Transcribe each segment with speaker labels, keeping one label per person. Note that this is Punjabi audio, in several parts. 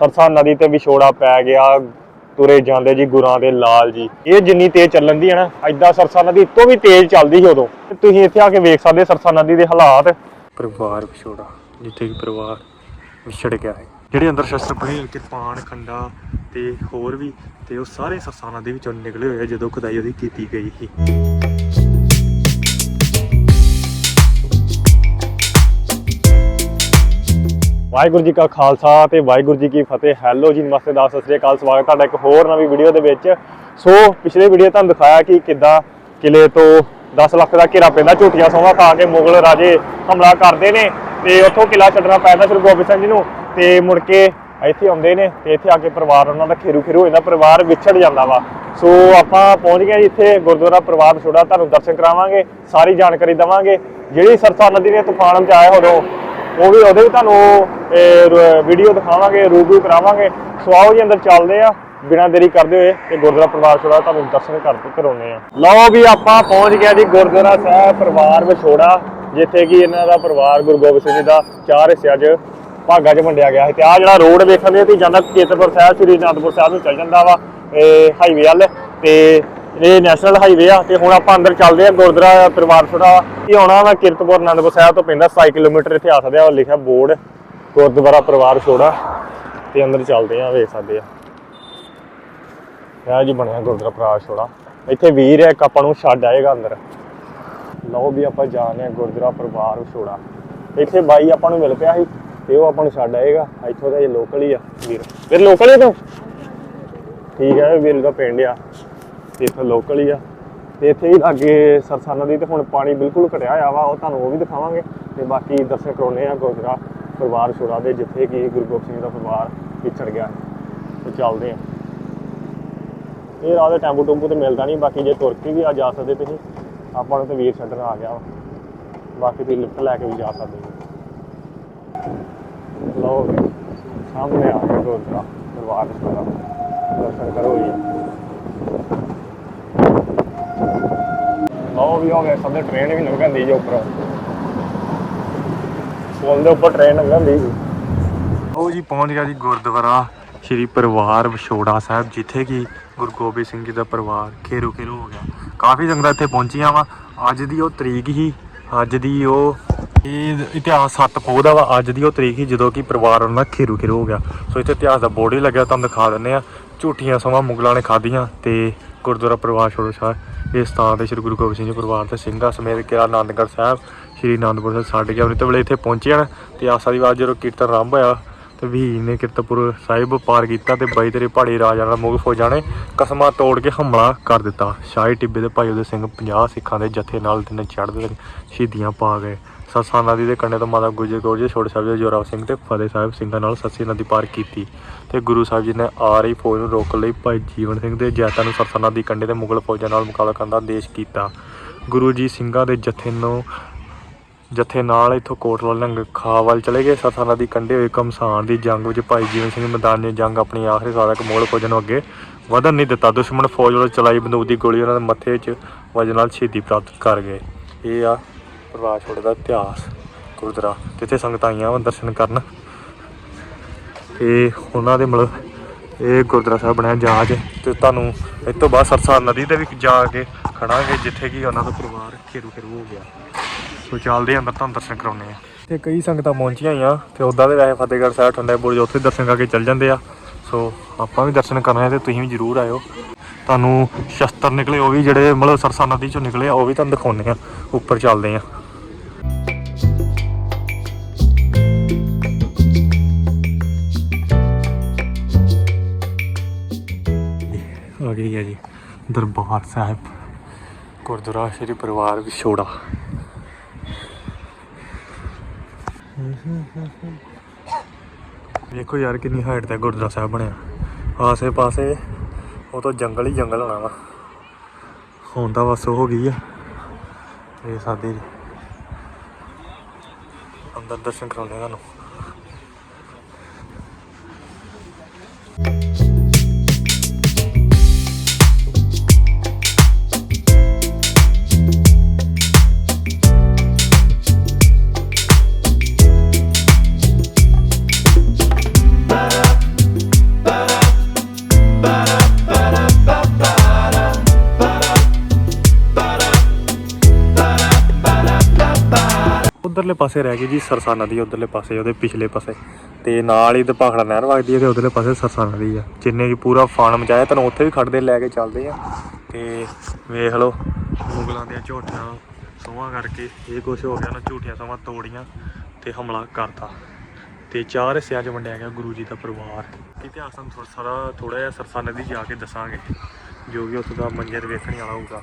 Speaker 1: ਸਰਸਾ ਨਦੀ ਤੇ ਵਿਛੋੜਾ ਪੈ ਗਿਆ, ਤੁਰੇ ਜਾਂਦੇ ਜੀ ਗੁਰਾਂ ਦੇ ਲਾਲ ਜੀ। ਇਹ ਜਿੰਨੀ ਤੇਜ਼ ਚੱਲਣ ਦੀ ਹੈ ਨਾ ਐਦਾਂ ਸਰਸਾ ਨਦੀ ਤੋਂ ਵੀ ਤੇਜ਼ ਚੱਲਦੀ ਸੀ ਉਦੋਂ। ਤੇ ਤੁਸੀਂ ਇੱਥੇ ਆ ਕੇ ਵੇਖ ਸਕਦੇ ਸਰਸਾ ਨਦੀ ਦੇ ਹਾਲਾਤ। ਪਰਿਵਾਰ ਵਿਛੋੜਾ, ਜਿੱਥੇ ਕਿ ਪਰਿਵਾਰ ਵਿਛੜ ਗਿਆ ਹੈ। ਜਿਹੜੇ ਅੰਦਰ ਸ਼ਸਤਰ ਪਏ ਕਿਰਪਾਨ ਖੰਡਾ ਤੇ ਹੋਰ ਵੀ, ਤੇ ਉਹ ਸਾਰੇ ਸਰਸਾ ਨਦੀ ਵਿੱਚੋਂ ਨਿਕਲੇ ਹੋਏ ਜਦੋਂ ਖੁਦਾਈ ਉਹਦੀ ਕੀਤੀ ਗਈ ਸੀ। ਵਾਹਿਗੁਰੂ ਜੀ ਕਾ ਖਾਲਸਾ ਤੇ ਵਾਹਿਗੁਰੂ ਜੀ ਕੀ ਫਤਿਹ। ਹੈਲੋ ਜੀ, ਨਮਸਤੇ ਦਾ ਸਤਿ ਸ੍ਰੀ ਅਕਾਲ, ਸਵਾਗਤ ਤੁਹਾਡਾ ਇੱਕ ਹੋਰ ਨਵੀਂ ਵੀਡੀਓ ਦੇ ਵਿੱਚ। ਸੋ ਪਿਛਲੇ ਵੀਡੀਓ ਤੁਹਾਨੂੰ ਦਿਖਾਇਆ ਕਿ ਕਿੱਦਾਂ ਕਿਲੇ ਤੋਂ 10 ਲੱਖ ਦਾ ਘੇਰਾ ਪੈਂਦਾ ਝੂਠੀਆਂ ਸੋਹਾਂ ਖਾ ਕੇ ਮੁਗਲ ਰਾਜੇ ਹਮਲਾ ਕਰਦੇ ਨੇ ਤੇ ਉੱਥੋਂ ਕਿਲਾ ਛੱਡਣਾ ਪੈਂਦਾ ਸ਼੍ਰੀ ਗੋਬਿੰਦ ਸਿੰਘ ਜੀ ਨੂੰ ਤੇ ਮੁੜ ਕੇ ਇੱਥੇ ਆਉਂਦੇ ਨੇ ਤੇ ਇੱਥੇ ਆ ਕੇ ਪਰਿਵਾਰ ਉਹਨਾਂ ਦਾ ਖੇਰੂ ਖੇਰੂ ਹੋ ਜਾਂਦਾ ਪਰਿਵਾਰ ਵਿਛੜ ਜਾਂਦਾ ਵਾ। ਸੋ ਆਪਾਂ ਪਹੁੰਚ ਗਏ ਜੀ ਇੱਥੇ ਗੁਰਦੁਆਰਾ ਪਰਿਵਾਰ ਛੋੜਾ, ਤੁਹਾਨੂੰ ਦਰਸ਼ਨ ਕਰਾਵਾਂਗੇ, ਸਾਰੀ ਜਾਣਕਾਰੀ ਦਵਾਂਗੇ। ਜਿਹੜੀ ਸਰਸਾ ਨਦੀ ਦੇ ਤੂਫਾਨ 'ਚ ਆਇਆ ਉਦੋਂ ਉਹ ਵੀ ਉਹਦੇ ਵੀ ਤੁਹਾਨੂੰ ਵੀਡੀਓ ਦਿਖਾਵਾਂਗੇ, ਰੂਬਰੂ ਕਰਾਵਾਂਗੇ। ਸੋ ਆਓ ਜੀ, ਅੰਦਰ ਚੱਲਦੇ ਆ ਬਿਨਾਂ ਦੇਰੀ ਕਰਦੇ ਹੋਏ ਤੇ ਗੁਰਦੁਆਰਾ ਪਰਿਵਾਰ ਛੋੜਾ ਤੁਹਾਨੂੰ ਦਰਸ਼ਨ ਕਰਕੇ ਕਰਾਉਨੇ ਆ ਲਓ ਵੀ ਆਪਾਂ ਪਹੁੰਚ ਗਿਆ ਜੀ ਗੁਰਦੁਆਰਾ ਸਾਹਿਬ ਪਰਿਵਾਰ ਵਿਛੋੜਾ, ਜਿੱਥੇ ਕਿ ਇਹਨਾਂ ਦਾ ਪਰਿਵਾਰ ਗੁਰੂ ਗੋਬਿੰਦ ਸਿੰਘ ਜੀ ਦਾ ਚਾਰ ਹਿੱਸਿਆਂ 'ਚ ਭਾਗਾਂ 'ਚ ਵੰਡਿਆ ਗਿਆ ਹੈ। ਤੇ ਆ ਜਿਹੜਾ ਰੋਡ ਵੇਖਣ ਦੇ ਤੇ ਜਾਂਦਾ, ਕੇਤਪੁਰ ਸਾਹਿਬ, ਸ੍ਰੀ ਅਨੰਦਪੁਰ ਸਾਹਿਬ ਨੂੰ ਚੱਲ ਜਾਂਦਾ ਵਾ, ਇਹ ਹਾਈਵੇ ਵੱਲ। ਤੇ ਇਹ ਨੈਸ਼ਨਲ ਹਾਈਵੇ ਆ ਤੇ ਹੁਣ ਆਪਾਂ ਅੰਦਰ ਚੱਲਦੇ ਆ ਗੁਰਦੁਆਰਾ ਪਰਿਵਾਰ ਛੋੜਾ ਇਹ ਆਉਣਾ ਵਾ ਕਿਰਤਪੁਰ ਅਨੰਦਪੁਰ ਸਾਹਿਬ ਤੋਂ ਪੈਂਦਾ 27 ਕਿਲੋਮੀਟਰ ਇੱਥੇ ਆ ਸਕਦੇ ਆ, ਉਹ ਲਿਖਿਆ ਬੋਰਡ, ਗੁਰਦੁਆਰਾ ਪਰਿਵਾਰ ਛੋੜਾ। ਤੇ ਅੰਦਰ ਚੱਲਦੇ ਆ ਵੇਖ ਸਕਦੇ ਆ ਇਹ ਜੀ ਬਣਿਆ ਗੁਰਦੁਆਰਾ ਪਰਿਵਾਰ ਛੋੜਾ। ਇੱਥੇ ਵੀਰ ਹੈ ਆਪਾਂ ਨੂੰ ਛੱਡ ਆਏਗਾ ਅੰਦਰ। ਲਓ ਵੀ ਆਪਾਂ ਜਾ ਰਹੇ ਆ ਗੁਰਦੁਆਰਾ ਪਰਿਵਾਰ ਛੋੜਾ। ਇੱਥੇ ਬਾਈ ਆਪਾਂ ਨੂੰ ਮਿਲ ਪਿਆ ਸੀ ਤੇ ਉਹ ਆਪਾਂ ਨੂੰ ਛੱਡ ਆਏਗਾ। ਇੱਥੋਂ ਦਾ ਇਹ ਲੋਕਲ ਹੀ ਆ ਵੀਰ। ਵੀਰ ਲੋਕਲ ਹੀ ਤੂੰ? ਠੀਕ ਹੈ ਵੀਰ ਦਾ ਪਿੰਡ ਆ। ਤੇ ਇੱਥੇ ਲੋਕਲ ਹੀ ਆ। ਤੇ ਇੱਥੇ ਹੀ ਲਾਗੇ ਸਰਸਾ ਦੀ ਤੇ ਹੁਣ ਪਾਣੀ ਬਿਲਕੁਲ ਘਟਿਆ ਹੋਇਆ ਵਾ, ਉਹ ਤੁਹਾਨੂੰ ਉਹ ਵੀ ਦਿਖਾਵਾਂਗੇ। ਤੇ ਬਾਕੀ ਦਰਸ਼ਨ ਕਰਾਉਣੇ ਆ ਗੁਰਦੁਆਰਾ ਪਰਿਵਾਰ ਛੋੜਾ ਦੇ, ਜਿੱਥੇ ਕਿ ਗੁਰੂ ਗੋਬਿੰਦ ਸਿੰਘ ਜੀ ਦਾ ਪਰਿਵਾਰ ਵਿਛੜ ਗਿਆ। ਤੇ ਚੱਲਦੇ ਆ ਇਹ ਰਾਹ ਦੇ ਟੈਂਪੂ ਟੂੰਪੂ ਤੇ ਮਿਲਦਾ ਨਹੀਂ, ਬਾਕੀ ਜੇ ਤੁਰ ਕੇ ਵੀ ਆ ਜਾ ਸਕਦੇ ਤੁਸੀਂ, ਆਪਾਂ ਨੂੰ ਤੇ ਵੀਰ ਛੱਡਣ ਆ ਗਿਆ ਵਾ। ਬਾਕੀ ਤੁਸੀਂ ਲਿਫਟ ਲੈ ਕੇ ਵੀ ਜਾ ਸਕਦੇ ਹੋ। ਲਓ ਸਾਹਮਣੇ ਆ ਗਿਆ ਗੁਰਦੁਆਰਾ ਪਰਿਵਾਰ ਛੋੜਾ ਦਰਸ਼ਨ ਕਰੋ ਜੀ। ਲਓ ਵੀ ਹੋ ਗਏ ਟ੍ਰੇਨ ਵੀ ਲੰਘਦੀ ਜੀ ਉੱਪਰ। ਪੁਲ ਦੇ ਉੱਪਰ ਟ੍ਰੇਨ ਲੰਘਦੀ ਜੀ। ਉਹ ਜੀ, ਪਹੁੰਚ ਗਿਆ ਜੀ ਗੁਰਦੁਆਰਾ ਸ਼੍ਰੀ ਪਰਿਵਾਰ ਵਿਛੋੜਾ ਸਾਹਿਬ, ਜਿੱਥੇ ਕਿ ਗੁਰੂ ਗੋਬਿੰਦ ਸਿੰਘ ਜੀ ਦਾ ਪਰਿਵਾਰ ਖੇਰੂ ਖੇਰੂ ਹੋ ਗਿਆ। ਕਾਫੀ ਸੰਗਤਾਂ ਇੱਥੇ ਪਹੁੰਚੀਆਂ ਵਾ। ਅੱਜ ਦੀ ਉਹ ਤਰੀਕ ਹੀ, ਅੱਜ ਦੀ ਉਹ ਇਹ ਇਤਿਹਾਸ ਸੱਤ ਪੋਹ ਦਾ ਵਾ। ਅੱਜ ਦੀ ਉਹ ਤਰੀਕ ਹੀ, ਜਦੋਂ ਕਿ ਪਰਿਵਾਰ ਉਹਨਾਂ ਦਾ ਖੇਰੂ ਖੇਰੂ ਹੋ ਗਿਆ। ਸੋ ਇੱਥੇ ਇਤਿਹਾਸ ਦਾ ਬੋਰਡ ਹੀ ਲੱਗਿਆ, ਤੁਹਾਨੂੰ ਦਿਖਾ ਦਿੰਨੇ ਆ ਝੂਠੀਆਂ ਸਮਾਂ ਮੁਗਲਾਂ ਨੇ ਖਾਧੀਆਂ ਤੇ ਗੁਰਦੁਆਰਾ ਪਰਿਵਾਰ ਛੋੜੋ ਸਾਹਿਬ, ਇਸ ਸਥਾਨ ਤੇ ਸ੍ਰੀ ਗੁਰੂ ਗੋਬਿੰਦ ਸਿੰਘ ਜੀ ਪਰਿਵਾਰ ਤੇ ਸਿੰਘਾਂ ਸਮੇਤ ਕਿਲਾ ਆਨੰਦਗੜ੍ਹ ਸਾਹਿਬ, ਸ੍ਰੀ ਆਨੰਦਪੁਰ ਸਾਹਿਬ ਛੱਡ ਗਿਆ ਉਹਨੇ ਵੇਲੇ ਇੱਥੇ ਪਹੁੰਚੇ ਹਨ ਤੇ ਆਸਾ ਦੀ ਵਾਰ ਜਦੋਂ ਕੀਰਤਨ ਆਰੰਭ ਹੋਇਆ ਤੇ ਵੀ ਨੇ ਕਿਰਤਪੁਰ ਸਾਹਿਬ ਪਾਰ ਕੀਤਾ ਤੇ ਬਾਈ ਤੇਰੇ ਪਹਾੜੀ ਰਾਜਾ ਨਾਲ ਮੁਗਲ ਫੌਜਾਂ ਨੇ ਕਸਮਾਂ ਤੋੜ ਕੇ ਹਮਲਾ ਕਰ ਦਿੱਤਾ। ਸ਼ਾਹੀ ਟਿੱਬੇ ਦੇ ਭਾਈ ਉਹਦੇ ਸਿੰਘ 50 ਸਿੱਖਾਂ ਦੇ ਜਥੇ ਨਾਲ ਦਿਨ ਚੜ੍ਹਦੇ ਸ਼ਹੀਦੀਆਂ ਪਾ ਗਏ। ਸੱਸਾ ਨਦੀ ਦੇ ਕੰਢੇ ਤੋਂ ਮਾਤਾ ਗੁਜਰ ਕੌਰ ਜੀ, ਛੋਟੇ ਸਾਹਿਬ ਜ਼ੋਰਾਵ ਸਿੰਘ ਤੇ ਫਤਿਹ ਸਾਹਿਬ ਸਿੰਘਾਂ ਨਾਲ ਸੱਸੀ ਨਦੀ ਪਾਰ ਕੀਤੀ ਤੇ ਗੁਰੂ ਸਾਹਿਬ ਜੀ ਨੇ ਆ ਰਹੀ ਫੌਜ ਨੂੰ ਰੋਕਣ ਲਈ। ਭਾਈ ਜੀਵਨ ਸਿੰਘ ਦੇ ਜੈਤਾਂ ਨੂੰ ਸਰਸਾ ਨਦੀ ਕੰਢੇ ਤੇ ਮੁਗਲ ਫੌਜਾਂ ਨਾਲ ਮੁਕਾਬਲਾ ਕਰਨ ਦਾ ਆਦੇਸ਼ ਕੀਤਾ। ਗੁਰੂ ਜੀ ਸਿੰਘਾਂ ਦੇ ਜਥੇ ਨੂੰ, ਜਥੇ ਨਾਲ ਇਥੋਂ ਕੋਟਲਾ ਲੰਗ ਖਾਵਲ ਚਲੇ ਗਏ। ਸਰਸਾ ਨਦੀ ਕੰਢੇ ਹੋਏ ਕਮਸਾਨ ਦੀ ਜੰਗ ਵਿੱਚ ਭਾਈ ਜੀਵਨ ਸਿੰਘ ਮੈਦਾਨ ਮੈਦਾਨੇ ਜੰਗ ਆਪਣੀ ਆਖਰੀ ਸਾਲ ਤੱਕ ਮੁਗਲ ਫੌਜਾਂ ਨੂੰ ਅੱਗੇ ਵਧਣ ਨਹੀਂ ਦਿੱਤਾ। ਦੁਸ਼ਮਣ ਫੌਜ ਵੱਲੋਂ ਚਲਾਈ ਬੰਦੂਕ ਦੀ ਗੋਲੀ ਉਹਨਾਂ ਦੇ ਮੱਥੇ 'ਚ ਵਜਨ ਨਾਲ ਸ਼ਹੀਦੀ ਪ੍ਰਾਪਤ ਕਰ ਗਏ। ਇਹ ਆ ਪ੍ਰਵਾਸ ਛੋੜੇ ਦਾ ਇਤਿਹਾਸ, ਗੁਰਦੁਆਰਾ, ਜਿੱਥੇ ਸੰਗਤਾਂ ਆਈਆਂ ਵਾ ਦਰਸ਼ਨ ਕਰਨ। ਇਹ ਉਹਨਾਂ ਦੇ ਮਤਲਬ ਇਹ ਗੁਰਦੁਆਰਾ ਸਾਹਿਬ ਬਣਿਆ ਜਹਾਜ਼, ਤੇ ਤੁਹਾਨੂੰ ਇਸ ਤੋਂ ਬਾਅਦ ਸਰਸਾ ਨਦੀ ਤੇ ਵੀ ਜਾ ਕੇ ਖੜਾਂਗੇ, ਜਿੱਥੇ ਕਿ ਉਹਨਾਂ ਦਾ ਪਰਿਵਾਰ ਖੇਰੂ ਖੇਰੂ ਹੋ ਗਿਆ। ਸੋ ਚੱਲਦੇ ਆਂ ਅੰਦਰ ਤੁਹਾਨੂੰ ਦਰਸ਼ਨ ਕਰਾਉਣੇ ਆ ਤੇ ਕਈ ਸੰਗਤਾਂ ਪਹੁੰਚੀਆਂ ਆ ਤੇ ਉਦਾਂ ਦੇ ਵੈਸੇ ਫਤਿਹਗੜ੍ਹ ਸਾਹਿਬ ਠੰਡੇ ਬੁਰਜ, ਉੱਥੇ ਦਰਸ਼ਨ ਕਰਕੇ ਚੱਲ ਜਾਂਦੇ ਆ। ਸੋ ਆਪਾਂ ਵੀ ਦਰਸ਼ਨ ਕਰਨੇ ਆ ਤੇ ਤੁਸੀਂ ਵੀ ਜ਼ਰੂਰ ਆਇਓ। ਤੁਹਾਨੂੰ ਸ਼ਸਤਰ ਨਿਕਲੇ, ਉਹ ਵੀ ਜਿਹੜੇ ਮਤਲਬ ਸਰਸਾ ਨਦੀ ਚੋਂ ਨਿਕਲੇ ਆ, ਉਹ ਵੀ ਤੁਹਾਨੂੰ ਦਿਖਾਉਣੇ ਆ। ਉੱਪਰ ਚੱਲਦੇ ਆ। ਆ ਗਈ ਹੈ ਜੀ, ਦਰਬਾਰ ਸਾਹਿਬ, ਗੁਰਦੁਆਰਾ ਸ਼੍ਰੀ ਪਰਿਵਾਰ ਵਿਛੋੜਾ। ਵੇਖੋ ਯਾਰ ਕਿੰਨੀ ਹਾਈਟ ਤੇ ਗੁਰਦੁਆਰਾ ਸਾਹਿਬ ਬਣਿਆ। ਆਸੇ ਪਾਸੇ ਉਹ ਤਾਂ ਜੰਗਲ ਹੀ ਜੰਗਲ ਹੋਣਾ ਵਾ। ਹੁਣ ਤਾਂ ਬਸ ਹੋ ਗਈ ਆ। ਇਹ ਸਾਡੀ ਅੰਦਰ ਦਰਸ਼ਨ ਕਰਾਉਂਦੇ ਤੁਹਾਨੂੰ। ਇਧਰਲੇ ਪਾਸੇ ਰਹਿ ਗਈ ਜੀ ਸਰਸਾ ਨਦੀ ਉਧਰਲੇ ਪਾਸੇ, ਉਹਦੇ ਪਿਛਲੇ ਪਾਸੇ। ਤੇ ਨਾਲ ਹੀ ਤੇ ਭਾਖੜਾ ਨਹਿਰ ਵਗਦੀ ਹੈ ਤੇ ਉਧਰਲੇ ਪਾਸੇ ਸਰਸਾ ਨਦੀ ਆ। ਜਿੰਨੇ ਵੀ ਪੂਰਾ ਫਾਨ ਮਚਾਇਆ ਤੈਨੂੰ ਉੱਥੇ ਵੀ ਖੜਦੇ ਲੈ ਕੇ ਚੱਲਦੇ ਆ। ਤੇ ਵੇਖ ਲਓ, ਮੁਗਲਾਂ ਦੀਆਂ ਝੋਟੀਆਂ ਸੋਹਾਂ ਕਰਕੇ, ਇਹ ਕੁਛ ਹੋ ਗਿਆ ਨਾ ਝੂਠੀਆਂ ਸੋਹਾਂ ਤੋੜੀਆਂ ਤੇ ਹਮਲਾ ਕਰਤਾ। ਤੇ ਚਾਰ ਹਿੱਸਿਆਂ 'ਚ ਵੰਡਿਆ ਗਿਆ ਗੁਰੂ ਜੀ ਦਾ ਪਰਿਵਾਰ। ਇਤਿਹਾਸ ਨੂੰ ਥੋੜਾ ਸਾਰਾ ਥੋੜਾ ਜਿਹਾ ਸਰਸਾ ਨਦੀ ਜਾ ਕੇ ਦੱਸਾਂਗੇ, ਜੋ ਕਿ ਉੱਥੋਂ ਦਾ ਮੰਜ਼ਰ ਵੇਖਣ ਵਾਲਾ ਹੋਊਗਾ।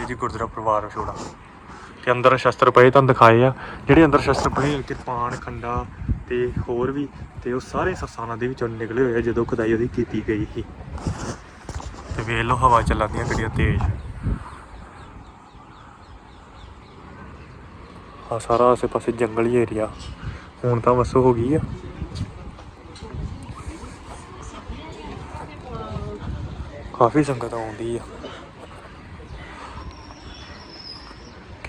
Speaker 1: ਇਹ ਜੀ ਗੁਰਦੁਆਰਾ ਪਰਿਵਾਰ ਵਿਛੋੜਾ। ਤੇ ਅੰਦਰ ਸ਼ਸਤਰ ਪਏ ਤੁਹਾਨੂੰ ਦਿਖਾਏ ਆ। ਜਿਹੜੇ ਅੰਦਰ ਸ਼ਸਤਰ ਪਏ ਆ, ਕਿਰਪਾਨ ਖੰਡਾ ਤੇ ਹੋਰ ਵੀ ਤੇ ਉਹ ਸਾਰੇ ਸਰਸਾ ਦੇ ਵਿੱਚੋਂ ਨਿਕਲੇ ਹੋਏ ਆ ਜਦੋਂ ਖੁਦਾਈ ਉਹਦੀ ਕੀਤੀ ਗਈ ਸੀ। ਤੇ ਵੇਖ ਲਓ ਹਵਾ ਚੱਲਦੀਆਂ ਕਿੰਨੀਆਂ ਤੇਜ਼। ਆ ਸਾਰਾ ਆਸੇ ਪਾਸੇ ਜੰਗਲੀ ਏਰੀਆ ਹੁਣ ਤਾਂ ਬਸ ਹੋ ਗਈ ਆ। ਕਾਫੀ ਸੰਗਤ ਆਉਂਦੀ ਆ।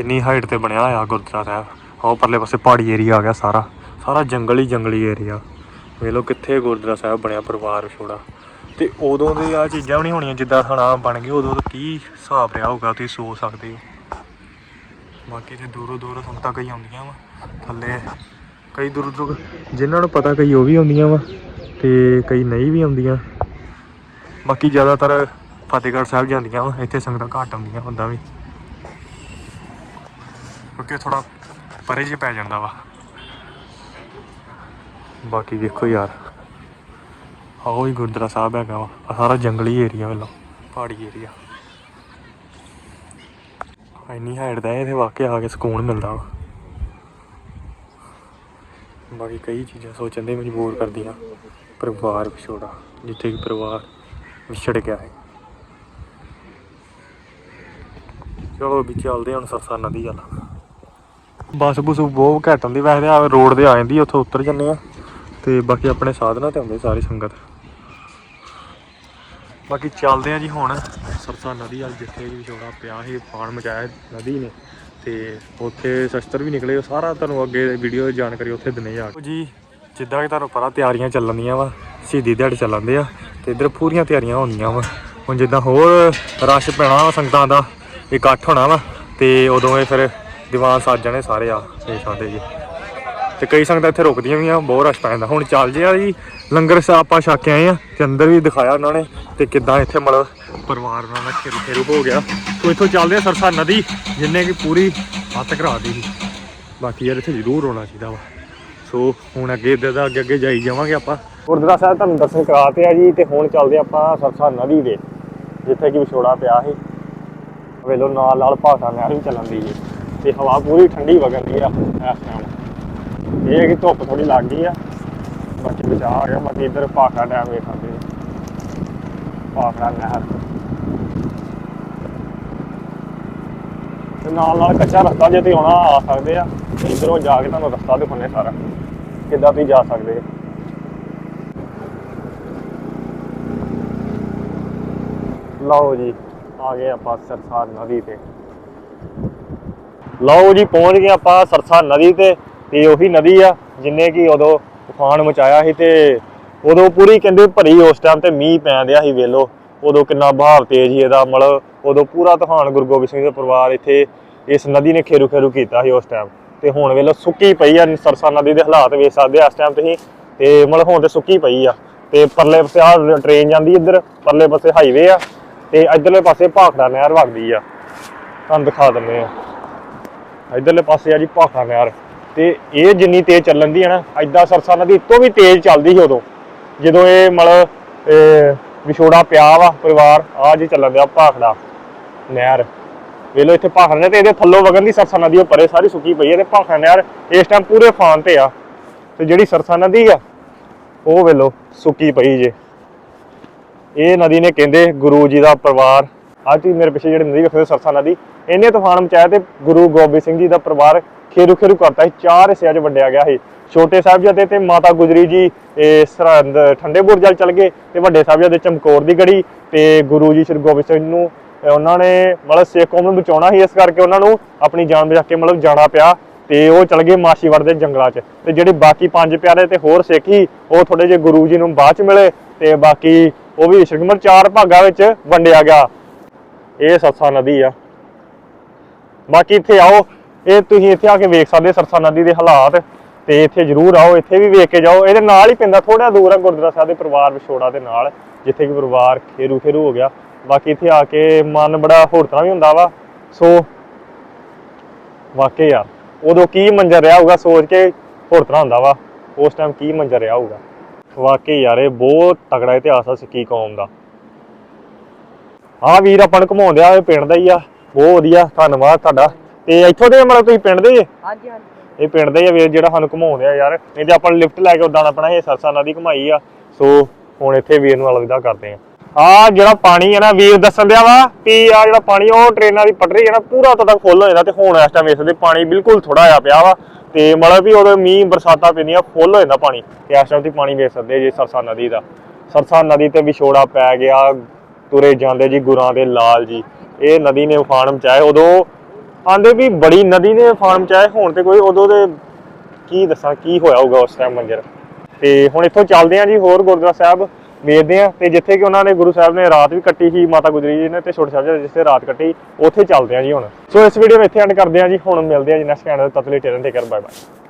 Speaker 1: ਕਿੰਨੀ ਹਾਈਟ ਤੇ ਬਣਿਆ ਹੋਇਆ ਗੁਰਦੁਆਰਾ ਸਾਹਿਬ। ਉਹ ਪਰਲੇ ਪਾਸੇ ਪਹਾੜੀ ਏਰੀਆ ਆ ਗਿਆ ਸਾਰਾ। ਸਾਰਾ ਜੰਗਲੀ ਜੰਗਲੀ ਏਰੀਆ ਵੇਖ ਲਓ ਕਿੱਥੇ ਗੁਰਦੁਆਰਾ ਸਾਹਿਬ ਬਣਿਆ ਪਰਿਵਾਰ ਛੋੜਾ। ਤੇ ਉਦੋਂ ਦੇ ਆ ਚੀਜ਼ਾਂ ਵੀ ਨਹੀਂ ਹੋਣੀਆਂ, ਜਿੱਦਾਂ ਹਣਾ ਬਣ ਗਈ, ਉਦੋਂ ਦਾ ਕੀ ਹਿਸਾਬ ਰਿਹਾ ਹੋਊਗਾ, ਤੁਸੀਂ ਸੋਚ ਸਕਦੇ ਹੋ। ਬਾਕੀ ਤੇ ਦੂਰੋਂ ਦੂਰੋਂ ਸੰਗਤਾਂ ਕਈ ਆਉਂਦੀਆਂ ਵਾ, ਥੱਲੇ ਕਈ ਦੂਰੋਂ ਦੂਰੋਂ ਜਿਨ੍ਹਾਂ ਨੂੰ ਪਤਾ ਕਈ ਉਹ ਵੀ ਆਉਂਦੀਆਂ ਵਾ, ਤੇ ਕਈ ਨਹੀਂ ਵੀ ਆਉਂਦੀਆਂ। ਬਾਕੀ ਜ਼ਿਆਦਾਤਰ ਫਤਿਹਗੜ੍ਹ ਸਾਹਿਬ ਜਾਂਦੀਆਂ ਵਾ, ਇੱਥੇ ਸੰਗਤਾਂ ਘੱਟ ਆਉਂਦੀਆਂ, ਹੁੰਦਾ ਵੀ। ਕਿਉਂਕਿ ਥੋੜਾ ਪਰੇ ਜੇ ਪੈ ਜਾਂਦਾ ਵਾ। ਬਾਕੀ ਵੇਖੋ ਯਾਰ। ਆਹੋ ਹੀ ਗੁਰਦੁਆਰਾ ਸਾਹਿਬ ਹੈਗਾ ਵਾ। ਸਾਰਾ ਜੰਗਲੀ ਏਰੀਆ ਵੱਲੋਂ। ਪਹਾੜੀ ਏਰੀਆ ਇੰਨੀ ਹਾਈਟ ਦਾ ਇਹ ਤੇ ਵਾਕਿਆ ਆ ਕੇ ਸਕੂਨ ਮਿਲਦਾ ਵਾ। ਬਾਕੀ ਕਈ ਚੀਜ਼ਾਂ ਸੋਚਣ ਦੇ ਮਜਬੂਰ ਕਰਦੀਆਂ। ਪਰਿਵਾਰ ਵਿਛੋੜਾ ਜਿੱਥੇ ਕਿ ਪਰਿਵਾਰ ਵਿਛੜ ਗਿਆ ਹੈ। ਚਲੋ ਵੀ ਚੱਲਦੇ ਹਾਂ ਹੁਣ ਸਰਸਾ ਨਦੀ ਵੱਲ ਬੱਸ ਬੁਸ ਬਹੁਤ ਘੱਟ ਹੁੰਦੀ ਵੈਸੇ ਆ ਰੋਡ ਤੇ ਆ ਜਾਂਦੀ, ਉੱਥੋਂ ਉਤਰ ਜੰਨੇ ਆ। ਤੇ ਬਾਕੀ ਆਪਣੇ ਸਾਧਨਾਂ ਤੇ ਆਉਂਦੇ ਸਾਰੀ ਸੰਗਤ। ਬਾਕੀ ਚੱਲਦੇ ਆ ਜੀ ਹੁਣ। ਸਰਸਾ ਨਦੀ ਵੱਲ ਜਿੱਥੇ ਵੀ ਵਿਛੋੜਾ ਪਿਆ ਸੀ, ਪਾਣ ਮਚਾਇਆ ਨਦੀ ਨੇ। ਤੇ ਉੱਥੇ ਸ਼ਸਤਰ ਵੀ ਨਿਕਲੇ ਸਾਰਾ ਤੁਹਾਨੂੰ ਅੱਗੇ ਵੀਡੀਓ ਦੀ ਜਾਣਕਾਰੀ ਉੱਥੇ ਦਿਨੇ ਜਾ ਜੀ, ਜਿੱਦਾਂ ਕਿ ਤੁਹਾਨੂੰ ਪਤਾ ਤਿਆਰੀਆਂ ਚੱਲਣੀਆਂ ਵਾ, ਸ਼ਹੀਦੀ ਦਿਹਾੜੇ ਚੱਲਣ ਦੇ ਆ, ਤੇ ਇੱਧਰ ਪੂਰੀਆਂ ਤਿਆਰੀਆਂ ਹੋਣੀਆਂ ਵਾ। ਹੁਣ ਜਿੱਦਾਂ ਹੋਰ ਰਸ਼ ਪੈਣਾ ਵਾ ਸੰਗਤਾਂ ਦਾ, ਇਕੱਠ ਹੋਣਾ ਵਾ, ਤੇ ਉਦੋਂ ਇਹ ਫਿਰ ਦੀਵਾਨ ਸੱਜ ਜਾਣੇ ਸਾਰੇ ਆ, ਇਹ ਸਾਡੇ ਜੀ। ਤੇ ਕਈ ਸੰਗਤਾਂ ਇੱਥੇ ਰੁਕਦੀਆਂ ਵੀ ਆ, ਬਹੁਤ ਰਸ਼ ਪੈ ਜਾਂਦਾ ਹੁਣ ਚੱਲ ਜੇ ਆ ਜੀ, ਲੰਗਰ ਆਪਾਂ ਛਕ ਕੇ ਆਏ ਆ, ਤੇ ਅੰਦਰ ਵੀ ਦਿਖਾਇਆ ਉਹਨਾਂ ਨੇ, ਤੇ ਕਿੱਦਾਂ ਇੱਥੇ ਮਤਲਬ ਪਰਿਵਾਰ ਨਾਲ ਦਾ ਖੇਰੂ ਖੇਰੂ ਹੋ ਗਿਆ। ਸੋ ਇੱਥੋਂ ਚੱਲਦੇ ਆ ਸਰਸਾ ਨਦੀ, ਜਿੰਨੇ ਕਿ ਪੂਰੀ ਹੱਥ ਕਰਾ ਦੀ। ਬਾਕੀ ਯਾਰ ਇੱਥੇ ਜ਼ਰੂਰ ਹੋਣਾ ਚਾਹੀਦਾ ਵਾ। ਸੋ ਹੁਣ ਅੱਗੇ ਇੱਧਰ ਦਾ ਅੱਗੇ ਅੱਗੇ ਜਾਈ ਜਾਵਾਂਗੇ ਆਪਾਂ। ਗੁਰਦੁਆਰਾ ਸਾਹਿਬ ਤੁਹਾਨੂੰ ਦਰਸ਼ਨ ਕਰਾਤੇ ਆ ਜੀ, ਤੇ ਹੁਣ ਚੱਲਦੇ ਆਪਾਂ ਸਰਸਾ ਨਦੀ ਦੇ, ਜਿੱਥੇ ਕਿ ਵਿਛੋੜਾ ਪਿਆ ਸੀ। ਵੇਲੋ ਨਾਲ ਨਾਲ ਭਾਖੜਾ ਨਹਿਰ ਵੀ ਚੱਲਣ ਦੀ ਜੀ। ਤੇ ਹਵਾ ਪੂਰੀ ਠੰਡੀ ਵਗਣ ਦੀ ਆ ਇਸ ਟਾਈਮ ਇਹ ਹੈ ਕਿ ਧੁੱਪ ਥੋੜੀ ਲੱਗ ਗਈ ਆ। ਬਾਕੀ ਬਚਾ ਆ ਗਿਆ। ਬਾਕੀ ਇੱਧਰ ਭਾਖੜਾ ਡੈਮ ਵੇਖਾਂਗੇ ਭਾਖੜਾ ਨਹਿਰ। ਤੇ ਨਾਲ ਨਾਲ ਕੱਚਾ ਰਸਤਾ ਜੇ ਤੁਸੀਂ ਆਉਣਾ, ਆ ਸਕਦੇ ਆ। ਇੱਧਰੋਂ ਜਾ ਕੇ ਤੁਹਾਨੂੰ ਰਸਤਾ ਦਿਖਾਉਣੇ ਸਾਰਾ। ਕਿੱਦਾਂ ਤੁਸੀਂ ਜਾ ਸਕਦੇ ਆ ਲਓ ਜੀ, ਆ ਗਏ ਆਪਾਂ ਸਰਸਾਰ ਨਦੀ ਤੇ। ਲਓ ਜੀ, ਪਹੁੰਚ ਗਏ ਆਪਾਂ ਸਰਸਾ ਨਦੀ ਤੇ ਤੇ ਉਹੀ ਨਦੀ ਆ, ਜਿੰਨੇ ਕੀ ਉਦੋਂ ਤੂਫਾਨ ਮਚਾਇਆ ਸੀ ਤੇ ਉਦੋਂ ਪੂਰੀ ਕਹਿੰਦੇ ਭਰੀ ਉਸ ਟਾਈਮ ਤੇ ਮੀਂਹ ਪੈਣ ਦਿਆ ਸੀ ਵੇਲੋ। ਉਦੋਂ ਕਿੰਨਾ ਬਹਾਵ ਤੇਜ਼ ਸੀ ਇਹਦਾ, ਮਤਲਬ ਉਦੋਂ ਪੂਰਾ ਤੂਫਾਨ ਗੁਰੂ ਗੋਬਿੰਦ ਸਿੰਘ ਦਾ ਪਰਿਵਾਰ ਇੱਥੇ ਇਸ ਨਦੀ ਨੇ ਖੇਰੂ ਖੇਰੂ ਕੀਤਾ ਸੀ ਉਸ ਟਾਈਮ ਤੇ ਹੁਣ ਵੇਲੋ ਸੁੱਕੀ ਪਈ ਆ, ਸਰਸਾ ਨਦੀ ਦੇ ਹਾਲਾਤ ਵੇਖ ਸਕਦੇ ਆ ਇਸ ਟਾਈਮ ਤੁਸੀਂ। ਤੇ ਮਤਲਬ ਹੁਣ ਤੇ ਸੁੱਕੀ ਪਈ ਆ। ਤੇ ਪਰਲੇ ਪਾਸੇ ਆ ਟ੍ਰੇਨ ਜਾਂਦੀ ਇੱਧਰ, ਪਰਲੇ ਪਾਸੇ ਹਾਈਵੇ ਆ। ਤੇ ਇਧਰਲੇ ਪਾਸੇ ਭਾਖੜਾ ਨਹਿਰ ਵਗਦੀ ਆ। ਤੁਹਾਨੂੰ ਦਿਖਾ ਦਿੰਦੇ ਆ। ਇਧਰਲੇ ਪਾਸੇ ਆ ਜੀ ਭਾਖੜਾ ਨਹਿਰ ਤੇ ਇਹ ਜਿੰਨੀ ਤੇਜ਼ ਚੱਲਣ ਦੀ ਹੈ ਨਾ ਐਦਾਂ ਸਰਸਾ ਨਦੀ ਤੋਂ ਵੀ ਤੇਜ਼ ਚੱਲਦੀ ਸੀ ਉਦੋਂ। ਜਦੋਂ ਇਹ ਮਤਲਬ ਵਿਛੋੜਾ ਪਿਆ ਵਾ ਪਰਿਵਾਰ, ਆ ਜੀ ਚੱਲਣ ਦਿਆ ਭਾਖੜਾ ਨਹਿਰ। ਵੇਲੋ ਇੱਥੇ ਭਾਖੜਾ ਨਹਿਰ ਤੇ ਇਹਦੇ ਥੱਲੋਂ ਵਗਣ ਦੀ ਸਰਸਾ ਨਦੀ ਉਹ ਪਰੇ ਸਾਰੀ ਸੁੱਕੀ ਪਈ ਹੈ ਤੇ ਭਾਖੜਾ ਨਹਿਰ ਇਸ ਟਾਈਮ ਪੂਰੇ ਫਾਨ ਤੇ ਆ। ਤੇ ਜਿਹੜੀ ਸਰਸਾ ਨਦੀ ਆ, ਉਹ ਵੇਲੋ ਸੁੱਕੀ ਪਈ ਜੇ। ਇਹ ਨਦੀ ਨੇ ਕਹਿੰਦੇ ਗੁਰੂ ਜੀ ਦਾ ਪਰਿਵਾਰ। ਆਹ ਤੁਸੀਂ ਮੇਰੇ ਪਿੱਛੇ ਜਿਹੜੀ ਨਦੀ ਵੇਖਦੇ ਸਰਸਾ ਨਦੀ। ਇਹਨੇ ਤੂਫਾਨ ਮਚਾਇਆ ਤੇ ਗੁਰੂ ਗੋਬਿੰਦ ਸਿੰਘ ਜੀ ਦਾ ਪਰਿਵਾਰ ਖੇਰੂ ਖੇਰੂ ਕਰਤਾ ਸੀ, ਚਾਰ ਹਿੱਸਿਆਂ 'ਚ ਵੰਡਿਆ ਗਿਆ ਸੀ। ਛੋਟੇ ਸਾਹਿਬਜ਼ਾਦੇ ਤੇ ਮਾਤਾ ਗੁਜਰੀ ਜੀ, ਇਹ ਸਰਹੰਦ, ਠੰਡੇ ਬੁਰਜ ਵੱਲ ਚਲ ਗਏ ਤੇ ਵੱਡੇ ਸਾਹਿਬਜ਼ਾਦੇ ਚਮਕੌਰ ਦੀ ਗੜੀ ਤੇ ਗੁਰੂ ਜੀ ਸ੍ਰੀ ਗੋਬਿੰਦ ਸਿੰਘ ਨੂੰ ਉਹਨਾਂ ਨੇ ਮਤਲਬ ਸਿੱਖ ਕੌਮ ਨੂੰ ਬਚਾਉਣਾ ਸੀ, ਇਸ ਕਰਕੇ ਉਹਨਾਂ ਨੂੰ ਆਪਣੀ ਜਾਨ ਬਚਾ ਕੇ ਮਤਲਬ ਜਾਣਾ ਪਿਆ ਤੇ ਉਹ ਚਲ ਗਏ ਮਾਸ਼ੀਵੜ ਦੇ ਜੰਗਲਾਂ 'ਚ। ਤੇ ਜਿਹੜੇ ਬਾਕੀ ਪੰਜ ਪਿਆਰੇ ਤੇ ਹੋਰ ਸਿੱਖ ਸੀ ਉਹ ਥੋੜੇ ਜਿਹੇ ਗੁਰੂ ਜੀ ਨੂੰ ਬਾਅਦ 'ਚ ਮਿਲੇ ਤੇ ਬਾਕੀ ਉਹ ਵੀ ਸ਼੍ਰੀਮਤ ਚਾਰ ਭਾਗਾਂ ਵਿੱਚ ਵੰਡਿਆ ਗਿਆ। ਇਹ ਸਤਸਾ ਨਦੀ ਆ। ਬਾਕੀ ਇੱਥੇ ਆਓ, ਇਹ ਤੁਸੀਂ ਇੱਥੇ ਆ ਕੇ ਵੇਖ ਸਕਦੇ ਸਰਸਾ ਨਦੀ ਦੇ ਹਾਲਾਤ, ਤੇ ਇੱਥੇ ਜ਼ਰੂਰ ਆਓ, ਇੱਥੇ ਵੀ ਵੇਖ ਕੇ ਜਾਓ। ਇਹਦੇ ਨਾਲ ਹੀ ਪੈਂਦਾ ਥੋੜਾ ਦੂਰ ਆ ਗੁਰਦੁਆਰਾ ਸਾਹਿਬ ਦੇ ਪਰਿਵਾਰ ਵਿਛੋੜਾ ਦੇ ਨਾਲ, ਜਿੱਥੇ ਕਿ ਪਰਿਵਾਰ ਖੇਰੂ ਖੇਰੂ ਹੋ ਗਿਆ। ਬਾਕੀ ਇੱਥੇ ਆ ਕੇ ਮਨ ਬੜਾ ਹੋਰ ਤਰ੍ਹਾਂ ਵੀ ਹੁੰਦਾ ਵਾ। ਸੋ, ਵਾਕਈ ਯਾਰ ਉਦੋਂ ਕੀ ਮੰਜ਼ਰ ਰਿਹਾ ਹੋਊਗਾ ਸੋਚ ਕੇ ਹੋਰ ਤਰ੍ਹਾਂ ਹੁੰਦਾ ਵਾ। ਉਸ ਟਾਈਮ ਕੀ ਮੰਜ਼ਰ ਰਿਹਾ ਹੋਊਗਾ। ਵਾਕਈ ਯਾਰ, ਇਹ ਬਹੁਤ ਤਕੜਾ ਇਤਿਹਾਸ ਆ ਸਿੱਖੀ ਕੌਮ ਦਾ। ਹਾਂ ਵੀਰ ਆਪਾਂ ਨੂੰ ਘੁਮਾਉਂਦੇ ਇਹ ਪਿੰਡ ਦਾ ਹੀ ਆ। ਬਹੁਤ ਵਧੀਆ ਧੰਨਵਾਦ ਤੁਹਾਡਾ। ਤੇ ਇੱਥੋਂ ਦੇ ਮਤਲਬ ਤੁਸੀਂ ਪਿੰਡ ਦੇ ਹੀ ਜੇ?
Speaker 2: ਹਾਂਜੀ ਹਾਂਜੀ।
Speaker 1: ਇਹ ਪਿੰਡ ਦੇ ਹੀ ਆ ਵੀਰ ਜਿਹੜਾ ਸਾਨੂੰ ਘੁਮਾਉਂਦੇ ਆ ਯਾਰ। ਨਹੀਂ ਤੇ ਆਪਾਂ ਲਿਫਟ ਲੈ ਕੇ ਉਦਾਂ ਆਪਣਾ ਇਹ ਸਰਸਾ ਨਦੀ ਘੁਮਾਈ ਆ। ਸੋ ਹੁਣ ਇੱਥੇ ਵੀਰ ਨੂੰ ਅਲਵਿਦਾ ਕਰਦੇ ਆ। ਆ ਜਿਹੜਾ ਪਾਣੀ ਹੈ ਨਾ ਵੀਰ ਦੱਸਣ ਦਿਆ ਵਾ ਕਿ ਆ ਜਿਹੜਾ ਪਾਣੀ ਉਹ ਟ੍ਰੇਨਾਂ ਦੀ ਪਟਰੀ ਹੈ ਨਾ ਪੂਰਾ ਉਦੋਂ ਤੱਕ ਫੁੱਲ ਹੋ ਜਾਂਦਾ ਤੇ ਹੁਣ ਇਸ ਟਾਈਮ ਵੇਖਦੇ ਪਾਣੀ ਬਿਲਕੁਲ ਥੋੜਾ ਆਇਆ ਪਿਆ ਵਾ। ਤੇ ਮਤਲਬ ਵੀ ਉਦੋਂ ਮੀਂਹ ਬਰਸਾਤਾਂ ਪੈਂਦੀਆਂ ਫੁੱਲ ਹੋ ਜਾਂਦਾ ਪਾਣੀ। ਤੇ ਇਸ ਟਾਈਮ ਤੁਸੀਂ ਪਾਣੀ ਵੇਖ ਸਕਦੇ ਜੇ ਸਰਸਾ ਨਦੀ ਦਾ। ਸਰਸਾ ਨਦੀ ਤੇ ਵਿਛੋੜਾ ਪੈ ਗਿਆ ਤੁਰੇ ਜਾਂਦੇ ਜੀ ਗੁਰਾਂ ਦੇ ਲਾਲ ਜੀ। ਇਹ ਨਦੀ ਨੇ ਉਫਾਨ ਮਚਾਏ ਉਦੋਂ ਆਂਦੇ ਵੀ ਬੜੀ ਨਦੀ ਨੇ ਉਫਾਨ ਮਚਾਏ ਹੁਣ ਤੇ ਕੋਈ ਉਦੋਂ ਦੇ ਕੀ ਦੱਸਾਂ, ਕੀ ਹੋਇਆ ਹੋਊਗਾ ਉਸ ਟਾਈਮ ਮੰਜ਼ਰ ਤੇ ਹੁਣ ਇੱਥੋਂ ਚੱਲਦੇ ਆਂ ਜੀ, ਹੋਰ ਗੁਰਦੁਆਰਾ ਸਾਹਿਬ ਵੇਖਦੇ ਆਂ, ਤੇ ਜਿੱਥੇ ਕਿ ਉਹਨਾਂ ਨੇ ਗੁਰੂ ਸਾਹਿਬ ਨੇ ਰਾਤ ਵੀ ਕੱਟੀ ਸੀ, ਮਾਤਾ ਗੁਜਰੀ ਜੀ ਨੇ ਤੇ ਛੋਟੇ ਸਾਹਿਬ ਜੀ ਜਿੱਥੇ ਰਾਤ ਕੱਟੀ, ਉੱਥੇ ਚੱਲਦੇ ਆਂ ਜੀ ਹੁਣ। ਸੋ ਇਸ ਵੀਡੀਓ ਨੂੰ ਇੱਥੇ ਐਂਡ ਕਰਦੇ ਆਂ ਜੀ, ਹੁਣ ਮਿਲਦੇ ਆਂ ਜੀ ਨੈਕਸਟ ਚੈਨਲ ਤਤਲੀ ਟੇਰਨ ਟੇਕਰ ਬਾਏ ਬਾਏ